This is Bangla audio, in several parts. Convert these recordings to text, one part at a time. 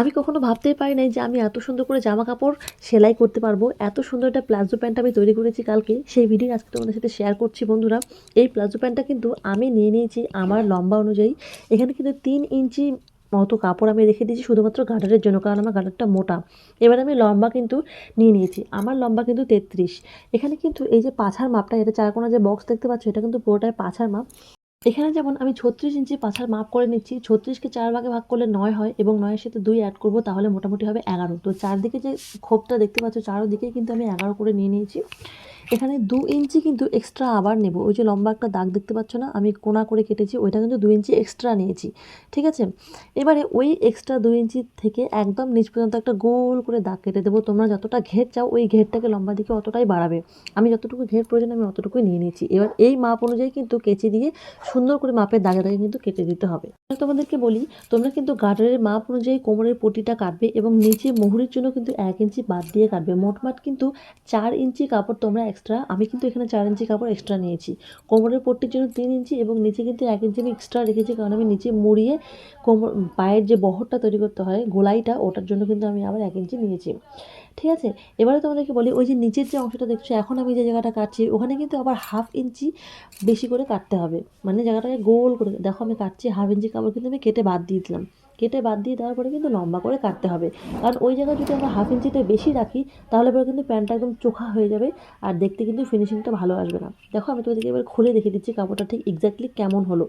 আমি কখনো ভাবতেই পারি নাই যে আমি এত সুন্দর করে জামা কাপড় সেলাই করতে পারব। এত সুন্দর একটা প্লাজো প্যান্ট আমি তৈরি করেছি কালকে। সেই ভিডিও আজকে তোমাদের সাথে শেয়ার করছি বন্ধুরা। এই প্লাজো প্যান্টটা কিন্তু আমি নিয়ে নিয়েছি আমার লম্বা অনুযায়ী। এখানে কিন্তু তিন ইঞ্চি মতো কাপড় আমি রেখে দিয়েছি শুধুমাত্র গার্ডারের জন্য, কারণ আমার গার্ডারটা মোটা। এবার আমি লম্বা কিন্তু নিয়ে নিয়েছি। আমার লম্বা কিন্তু তেত্রিশ। এখানে কিন্তু এই যে পাছার মাপটা, এটা চারকোনা যে বক্স দেখতে পাচ্ছ, এটা কিন্তু পুরোটাই পাছার মাপ। এখানে যেমন আমি ছত্রিশ ইঞ্চি পাছার মাপ করে নিচ্ছি, ছত্রিশকে চার ভাগে ভাগ করলে নয় হয় এবং নয়ের সাথে দুই অ্যাড করব, তাহলে মোটামুটি হবে এগারো। তো চারদিকে যে খোপটা দেখতে পাচ্ছ চারোদিকে কিন্তু আমি এগারো করে নিয়ে নিয়েছি। এখানে দু ইঞ্চি কিন্তু এক্সট্রা আবার নেব। ওই যে লম্বা একটা দাগ দেখতে পাচ্ছ না? আমি কোনা করে কেটেছি, ওইটা কিন্তু দু ইঞ্চি এক্সট্রা নিয়েছি। ঠিক আছে? এবারে ওই এক্সট্রা দু ইঞ্চি থেকে একদম নিচ পর্যন্ত একটা গোল করে দাগ কেটে দেবো। তোমরা যতটা ঘের চাও, ওই ঘেরটাকে লম্বা দিকে অতটাই বাড়াবে। আমি যতটুকু ঘের প্রয়োজন, আমি অতটুকুই নিয়ে নিয়েছি। এবার এই মাপ অনুযায়ী কিন্তু কেচি দিয়ে সুন্দর করে মাপের দাগে দাগে কিন্তু কেটে দিতে হবে। তোমাদেরকে বলি, তোমরা কিন্তু গার্ডারের মাপ অনুযায়ী কোমরের পটিটা কাটবে এবং নিচে মুহুরির জন্য কিন্তু এক ইঞ্চি বাদ দিয়ে কাটবে। মোটমাট কিন্তু চার ইঞ্চি কাপড় তোমরা এক্সট্রা আমি কিন্তু এখানে চার ইঞ্চি কাপড় এক্সট্রা নিয়েছি। কোমরের পট্টির জন্য তিন ইঞ্চি এবং নিচে কিন্তু এক ইঞ্চি আমি এক্সট্রা রেখেছি কারণ আমি নিচে মুড়িয়ে কোমর, পায়ের যে বহরটা তৈরি করতে হয়, গোলাইটা, ওটার জন্য কিন্তু আমি আবার এক ইঞ্চি নিয়েছি। ঠিক আছে? এবারে তোমাদেরকে বলি, ওই যে নিচের যে অংশটা দেখছ, এখন আমি যে জায়গাটা কাটছি, ওখানে কিন্তু আবার হাফ ইঞ্চি বেশি করে কাটতে হবে। মানে জায়গাটাকে গোল করে, দেখো আমি কাটছি হাফ ইঞ্চি কাপড় কিন্তু আমি কেটে বাদ দিয়ে দিলাম। কেটে বাদ দিয়ে দেওয়ার পরে কিন্তু লম্বা করে কাটতে হবে। কারণ ওই জায়গায় যদি আমরা হাফ ইঞ্চিটা বেশি রাখি, তাহলে পরে কিন্তু প্যান্টটা একদম চোখা হয়ে যাবে আর দেখতে কিন্তু ফিনিশিংটা ভালো আসবে না। দেখো, আমি তোমাদেরকে এবার খুলে দেখে দিচ্ছি কাপড়টা ঠিক এক্স্যাক্টলি কেমন হলো।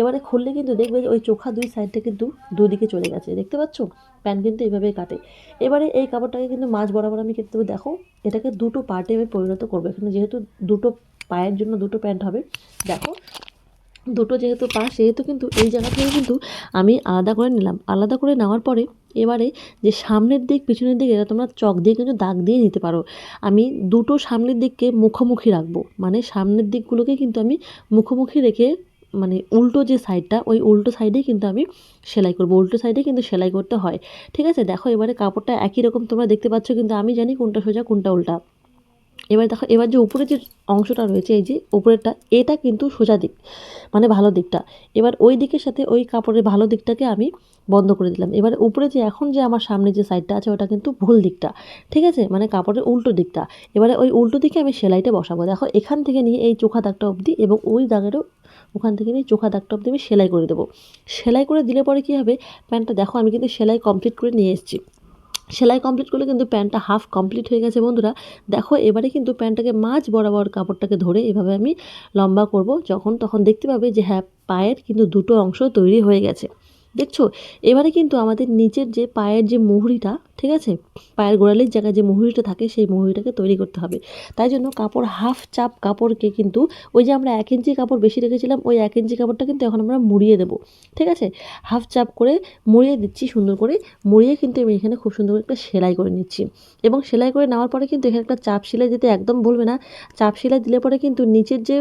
এবারে খুললে কিন্তু দেখবে যে ওই চোখা দুই সাইডটা কিন্তু দুদিকে চলে গেছে। দেখতে পাচ্ছ? প্যান্ট কিন্তু এইভাবেই কাটে। এবারে এই কাপড়টাকে কিন্তু মাঝ বরাবর আমি দেবো দেখো, এটাকে দুটো পার্টে আমি পরিণত করব। এখানে যেহেতু দুটো পায়ের জন্য দুটো প্যান্ট হবে, দেখো দুটো যেহেতু পা, সেহেতু কিন্তু এই জায়গা থেকে কিন্তু আমি আলাদা করে নিলাম। আলাদা করে নেওয়ার পরে এবারে যে সামনের দিক, পিছনের দিক, এটা তোমরা চক দিয়ে কিন্তু দাগ দিয়ে নিতে পারো। আমি দুটো সামনের দিককে মুখোমুখি রাখব। মানে সামনের দিকগুলোকে কিন্তু আমি মুখোমুখি রেখে মানে উল্টো যে সাইডটা, ওই উল্টো সাইডেই কিন্তু আমি সেলাই করব। উল্টো সাইডে কিন্তু সেলাই করতে হয়। ঠিক আছে? দেখো এবারে কাপড়টা একই রকম তোমরা দেখতে পাচ্ছ, কিন্তু আমি জানি কোনটা সোজা, কোনটা উল্টা। এবার দেখো, এবার যে উপরে যে অংশটা রয়েছে, এই যে উপরেরটা, এটা কিন্তু সোজা দিক মানে ভালো দিকটা। এবার ওই দিকের সাথে ওই কাপড়ের ভালো দিকটাকে আমি বন্ধ করে দিলাম। এবার উপরে যে, এখন যে আমার সামনে যে সাইডটা আছে, ওটা কিন্তু ভুল দিকটা, ঠিক আছে? মানে কাপড়ের উল্টো দিকটা। এবারে ওই উল্টো দিকে আমি সেলাইটা বসাবো। দেখো, এখান থেকে নিয়ে এই চোখা দাগটা অবধি এবং ওই দাগেরও ওখান থেকে নিয়ে চোখা দাগটা অবধি আমি সেলাই করে দেবো। সেলাই করে দিলে পরে কী হবে? প্যান্টটা দেখো, আমি কিন্তু সেলাই কমপ্লিট করে নিয়ে এসেছি। সেলাই কমপ্লিট করলে কিন্তু প্যান্টটা হাফ কমপ্লিট হয়ে গেছে বন্ধুরা। দেখো, এবারে কিন্তু প্যান্টটাকে মাছ বরাবর কাপড়টাকে ধরে এভাবে আমি লম্বা করব। যখন তখন দেখতে পাবে যে হ্যাঁ পায়ের কিন্তু দুটো অংশ তৈরি হয়ে গেছে। দেখছ? এবারে কিন্তু আমাদের নিচের যে পায়ের যে মুহুরিটা, ঠিক আছে? পায়ের গোড়ালির জায়গায় যে মুহুরিটা থাকে, সেই মুহুরিটাকে তৈরি করতে হবে। তাই জন্য কাপড়, হাফ চাপ কাপড়কে কিন্তু ওই যে আমরা এক ইঞ্চি কাপড় বেশি রেখেছিলাম, ওই এক ইঞ্চি কাপড়টা কিন্তু এখন আমরা মুড়িয়ে দেবো, ঠিক আছে? হাফ চাপ করে মুড়িয়ে দিচ্ছি, সুন্দর করে মুড়িয়ে কিন্তু আমি এখানে খুব সুন্দর করে একটা সেলাই করে নিচ্ছি। এবং সেলাই করে নেওয়ার পরে কিন্তু এখানে একটা চাপ সেলাই দিতে একদম ভুলবে না। চাপ সেলাই দিলে পরে কিন্তু নিচের যে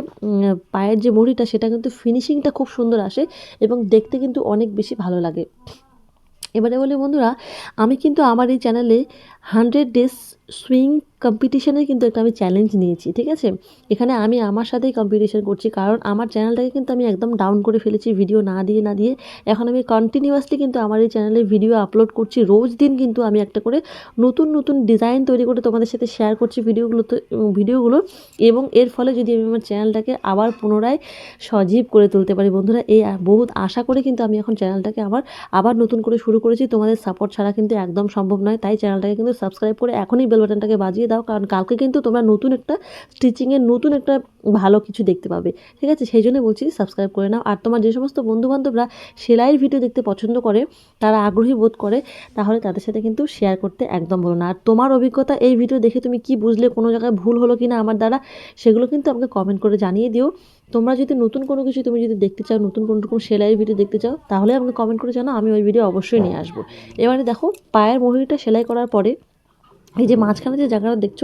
পায়ের যে মুড়িটা সেটা কিন্তু ফিনিশিংটা খুব সুন্দর আসে এবং দেখতে কিন্তু অনেক বেশি ভালো লাগে। এবারে বলি বন্ধুরা আমি কিন্তু আমার এই চ্যানেলে হান্ড্রেড ডেজ সুইং কম্পিটিশনের কিন্তু একটা আমি চ্যালেঞ্জ নিয়েছি, ঠিক আছে? এখানে আমি আমার সাথেই কম্পিটিশান করছি, কারণ আমার চ্যানেলটাকে কিন্তু আমি একদম ডাউন করে ফেলেছি ভিডিও না দিয়ে না দিয়ে। এখন আমি কন্টিনিউয়াসলি কিন্তু আমার এই চ্যানেলে ভিডিও আপলোড করছি, রোজ দিন কিন্তু আমি একটা করে নতুন নতুন ডিজাইন তৈরি করে তোমাদের সাথে শেয়ার করছি ভিডিওগুলোতে ভিডিওগুলো এবং এর ফলে যদি আমি আমার চ্যানেলটাকে আবার পুনরায় সজীব করে তুলতে পারি, বন্ধুরা, এই বহুত আশা করে কিন্তু আমি এখন চ্যানেলটাকে আবার আবার নতুন করে শুরু করেছি। তোমাদের সাপোর্ট ছাড়া কিন্তু একদম সম্ভব নয়। তাই চ্যানেলটাকে কিন্তু সাবস্ক্রাইব করে এখনই বেল বাটনটাকে বাজিয়ে দাও, কারণ কালকে কিন্তু তোমরা নতুন একটা স্টিচিংয়ের নতুন একটা ভালো কিছু দেখতে পাবে। ঠিক আছে? সেই জন্য বলছি সাবস্ক্রাইব করে নাও। আর তোমার যে সমস্ত বন্ধুবান্ধবরা সেলাইয়ের ভিডিও দেখতে পছন্দ করে, তারা আগ্রহী বোধ করে, তাহলে তাদের সাথে কিন্তু শেয়ার করতে একদম বলো না। আর তোমার অভিজ্ঞতা এই ভিডিও দেখে তুমি কি বুঝলে, কোনো জায়গায় ভুল হলো কি না আমার দ্বারা, সেগুলো কিন্তু আমাকে কমেন্ট করে জানিয়ে দিও। তোমরা যদি নতুন কোনো কিছু তুমি যদি দেখতে চাও, নতুন কোনো রকম সেলাইয়ের ভিডিও দেখতে চাও, তাহলে আমাকে কমেন্ট করে জানাও, আমি ওই ভিডিও অবশ্যই নিয়ে আসব। এবারে দেখো, পায়ের মহিলাটা সেলাই করার পরে এই যে মাঝখানে যে জায়গাটা দেখছ,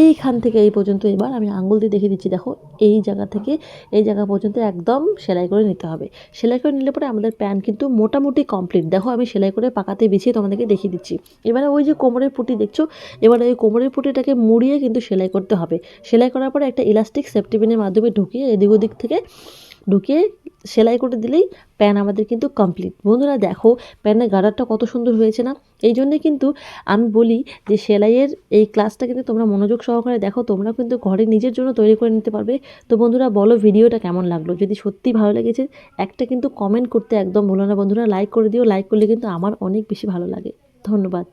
এইখান থেকে এই পর্যন্ত এবার আমি আঙুল দিয়ে দেখিয়ে দিচ্ছি, দেখো, এই জায়গা থেকে এই জায়গা পর্যন্ত একদম সেলাই করে নিতে হবে। সেলাই করে নিলে পরে আমাদের প্যান্ট কিন্তু মোটামুটি কমপ্লিট। দেখো, আমি সেলাই করে পাকাতে বিছিয়ে তোমাদেরকে দেখিয়ে দিচ্ছি। এবারে ওই যে কোমরের পুটি দেখছ, এবারে ওই কোমরের পুটিটাকে মুড়িয়ে কিন্তু সেলাই করতে হবে। সেলাই করার পরে একটা ইলাস্টিক সেফটিপিনের মাধ্যমে ঢুকিয়ে এদিক ওদিক থেকে ঢুকিয়ে সেলাই করে দিলেই প্যান আমাদের কিন্তু কমপ্লিট বন্ধুরা দেখো, প্যানের গার্ডারটা কত সুন্দর হয়েছে না? এই জন্যে কিন্তু আমি বলি যে সেলাইয়ের এই ক্লাসটা কিন্তু তোমরা মনোযোগ সহকারে দেখো, তোমরা কিন্তু ঘরে নিজের জন্য তৈরি করে নিতে পারবে। তো বন্ধুরা বলো ভিডিওটা কেমন লাগল? যদি সত্যি ভালো লেগেছে, একটা কিন্তু কমেন্ট করতে একদম ভুলো না বন্ধুরা। লাইক করে দিও লাইক করলে কিন্তু আমার অনেক বেশি ভালো লাগে। ধন্যবাদ।